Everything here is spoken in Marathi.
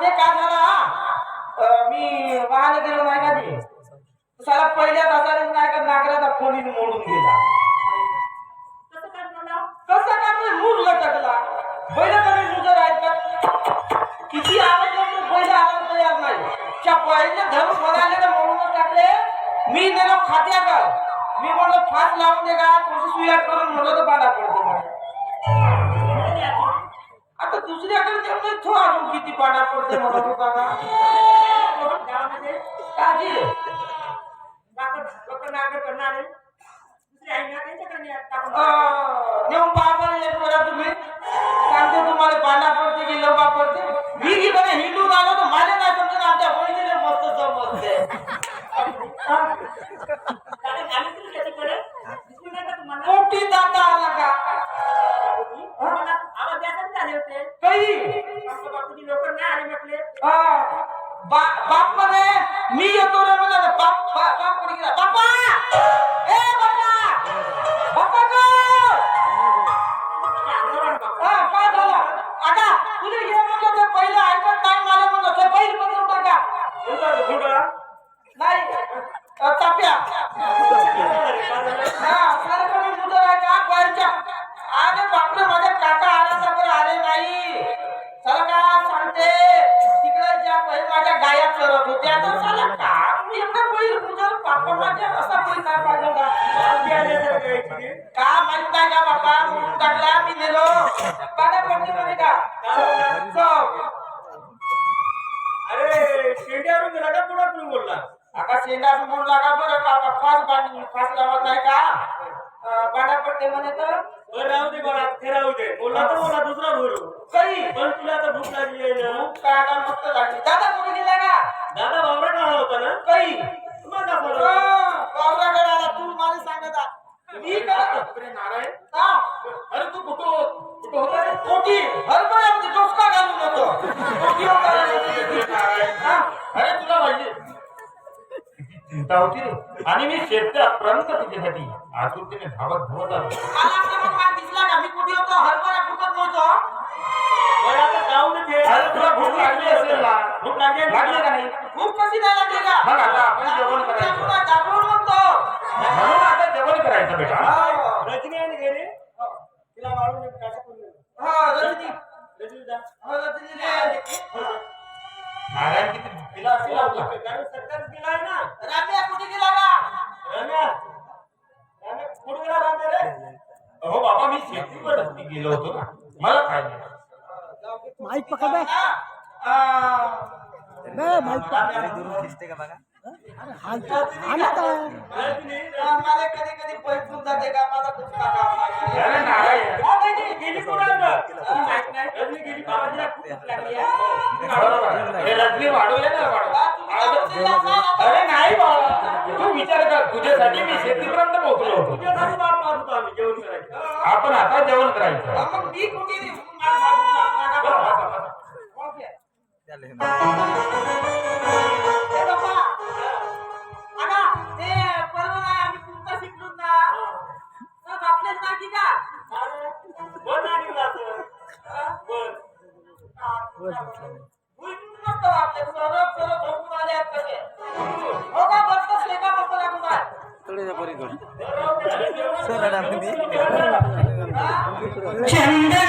ते काय झालं मी वाहायला गेलो नाही का ते? साला पहिल्या तासाने नाही का नागराचा खोली मोडून गेला. कसं काय मूर लटकला. बैल कमी मुजर आहेत का? किती आवाज बैल आवाज तयार नाही. त्या पहिले धरून म्हणाले मोडून टाकले. मी नेलो खात्या का मी म्हणलं फास लावून दे का? थोडस सुया करून म्हणलं तर बाधा पडतो दुसऱ्याकडे जेवढे थो अजून किती पाडा पडते का गावामध्ये काजी बाकर लोक नागर करणारे दुसरे आहे ना त्यांच्याकडे टाकून अं, नेऊन पाहा एक वेळा तुम्ही. सांगते तुम्हाला पांडा पडते की लोबा पडते. मी इकडे हिंदून आलो तर माझ्या नाही समजून आमच्या बहिणीने मस्त समजते गाडी आली तरी त्याच्याकडे दिसली नाही का तुम्हाला मोठी दाता आला का तुम्हाला आवाज द्यायचा आले होते काही आमच्या बापूजी लोक नाही आले म्हटले हा. बा- बाप म्हणे मी येतो रे म्हणे बाप बाप बाप कोणी गेला बापा ए बापा बापा का का नाही का बाबा? टाकला मी नेलो. पाण्या पडली म्हणे का. अरे शेंड्यावरून गेला पुढे तुम्ही बोलला? आका शेंडा म्हणून लागा बरं का? आता फास बांध फास लावत नाही का? पाण्या पडते म्हणे तर? बरं राहू दे बघा ते राहू दे. बोलला तर बोला दुसरा बोलू काही पण तुला आता भूक लागली आहे ना? काय का मस्त लागली. दादा कुठे गेला का? दादा कहा होता ना? काही चिंता होती. रे आणि मी शेतकरी अप्रांत तुझ्यासाठी आतुरतेने धावत धावत आलो. दिसला का? मी कुठे होतो? हरभरा फुकत नव्हतो बरं आता जाऊ दे ते. अरे तुला भूक लागली असेल ना. भूक लागली लागली का नाही? भूक कशी नाही लागली का? मग आता आपण जेवण करायचं. दाबून- दाबून म्हणतो म्हणून आता जेवण करायचं बेटा. हो. रजनी गेली तिला मारून. हा, रजनी. रजनी जा. हो, रजनी. नारायण किती तिला असेल आपला. कारण सरकार दिला आहे ना. राम्या कुठे गेला का रम्या. रम्या कुठे गेला रम्या रे? हो बाबा मी शेतीवर गेलो होतो ना. मला काय नाही माईक पकड. हा. माईक कधी कधी पैपून जाते का? माझा दुसरा काम नाही. अरे नारायण. हा, वहिनी. गेली कोणाला? रजनी गेली बाबाजीला खूप लागली. आहे. बरोबर. हे रजनी वाढवले ना वाढव हा? अरे नाही बाबा तू विचार कर तुझ्यासाठी मी शेतीपर्यंत पोहोचलो होतो. आपण आता जेवण करायचं. हा, मग చంద్ర